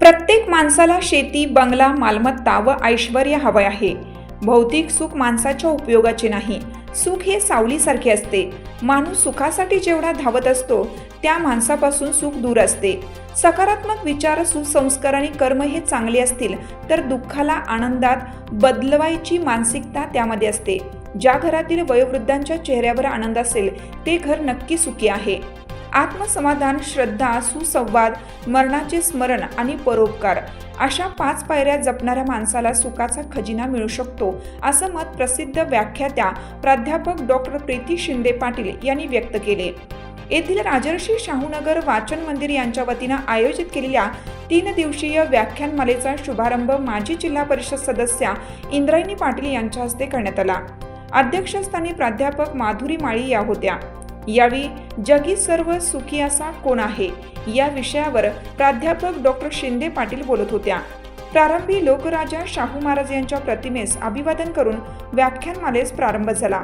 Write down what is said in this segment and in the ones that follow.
प्रत्येक माणसाला शेती बंगला मालमत्ता व ऐश्वर हवं आहे. भौतिक सुख माणसाच्या उपयोगाचे नाही. सुख हे सावलीसारखे असते. माणूस सुखासाठी जेवढा धावत असतो त्या माणसापासून सुख दूर असते. सकारात्मक विचार सुसंस्कार आणि कर्म हे चांगले असतील तर दुःखाला आनंदात बदलवायची मानसिकता त्यामध्ये असते. ज्या घरातील वयोवृद्धांच्या चेहऱ्यावर आनंद असेल ते घर नक्की सुखी आहे. आत्मसमाधान श्रद्धा सुसंवाद मरणाचे स्मरण आणि परोपकार अशा पाच पायऱ्या जपणाऱ्या माणसाला सुखाचा खजिना मिळू शकतो असं मत प्रसिद्ध व्याख्यात्या प्राध्यापक डॉक्टर प्रीती शिंदे पाटील यांनी व्यक्त केले. येथील राजर्षी शाहूनगर वाचन मंदिर यांच्या वतीनं आयोजित केलेल्या तीन दिवसीय व्याख्यानमालेचा शुभारंभ माजी जिल्हा परिषद सदस्या इंद्रायणी पाटील यांच्या हस्ते करण्यात आला. अध्यक्षस्थानी प्राध्यापक माधुरी माळी या होत्या. यावेळी जगी सर्व सुखी असा कोण आहे? या विषयावर प्राध्यापक डॉक्टर शिंदे पाटील बोलत होत्या. प्रारंभी लोकराजा शाहू महाराज यांच्या प्रतिमेस अभिवादन करून व्याख्यानमालेस प्रारंभ झाला.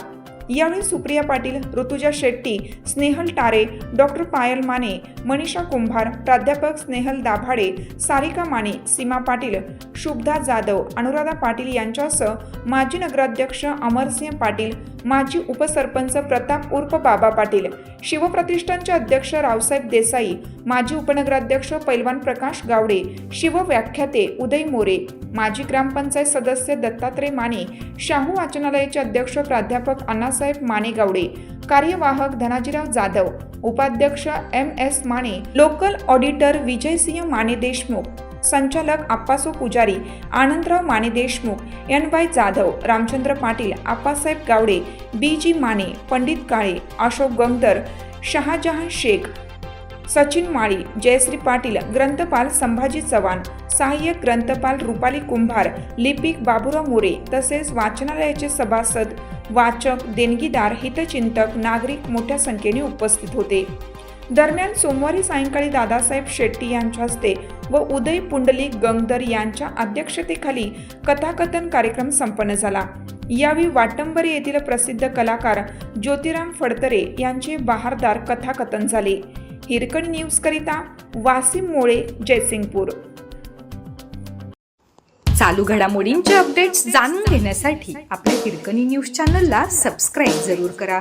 यावेळी सुप्रिया पाटील ऋतुजा शेट्टी स्नेहल टारे डॉक्टर पायल माने मनीषा कुंभार प्राध्यापक स्नेहल दाभाडे सारिका माने सीमा पाटील शुभदा जाधव अनुराधा पाटील यांच्यासह माजी नगराध्यक्ष अमरसिंह पाटील माजी उपसरपंच प्रताप उर्फ बाबा पाटील शिवप्रतिष्ठानचे अध्यक्ष रावसाहेब देसाई माजी उपनगराध्यक्ष पैलवान प्रकाश गावडे शिवव्याख्याते उदय मोरे माजी ग्रामपंचायत सदस्य दत्तात्रय माने शाहू वाचनालयाचे अध्यक्ष प्राध्यापक अण्णासाहेब माने गावडे कार्यवाहक धनाजीराव जाधव उपाध्यक्ष M S Mane local auditor Vijaysinh Mane Deshmukh. संचालक Appaso Pujari Anandrao Mane Deshmukh N Y Jadhav Ramchandra Patil Appasaheb Gawade B G Mane Pandit Kale Ashok Gangadhar Shahjahan Shaikh Sachin Mali Jayashree Patil ग्रंथपाल Sambhaji Chavan सहाय्यक ग्रंथपाल रुपाली कुंभार लिपिक बाबुराव मोरे तसेच वाचनालयाचे सभासद वाचक देणगीदार हितचिंतक नागरिक मोठ्या संख्येने उपस्थित होते. दरम्यान सोमवारी सायंकाळी दादासाहेब शेट्टी यांच्या हस्ते व उदय पुंडलिक गंगधर यांच्या अध्यक्षतेखाली कथाकथन कार्यक्रम संपन्न झाला. यावेळी वाटंबरी येथील प्रसिद्ध कलाकार ज्योतिराम फडतरे यांचे बहारदार कथाकथन झाले. हिरकणी न्यूज करिता वासिम मोळे जयसिंगपूर. चालू घडामोडींचे अपडेट्स जाणून घेण्यासाठी आपल्या हिरकणी न्यूज चॅनलला सबस्क्राईब जरूर करा.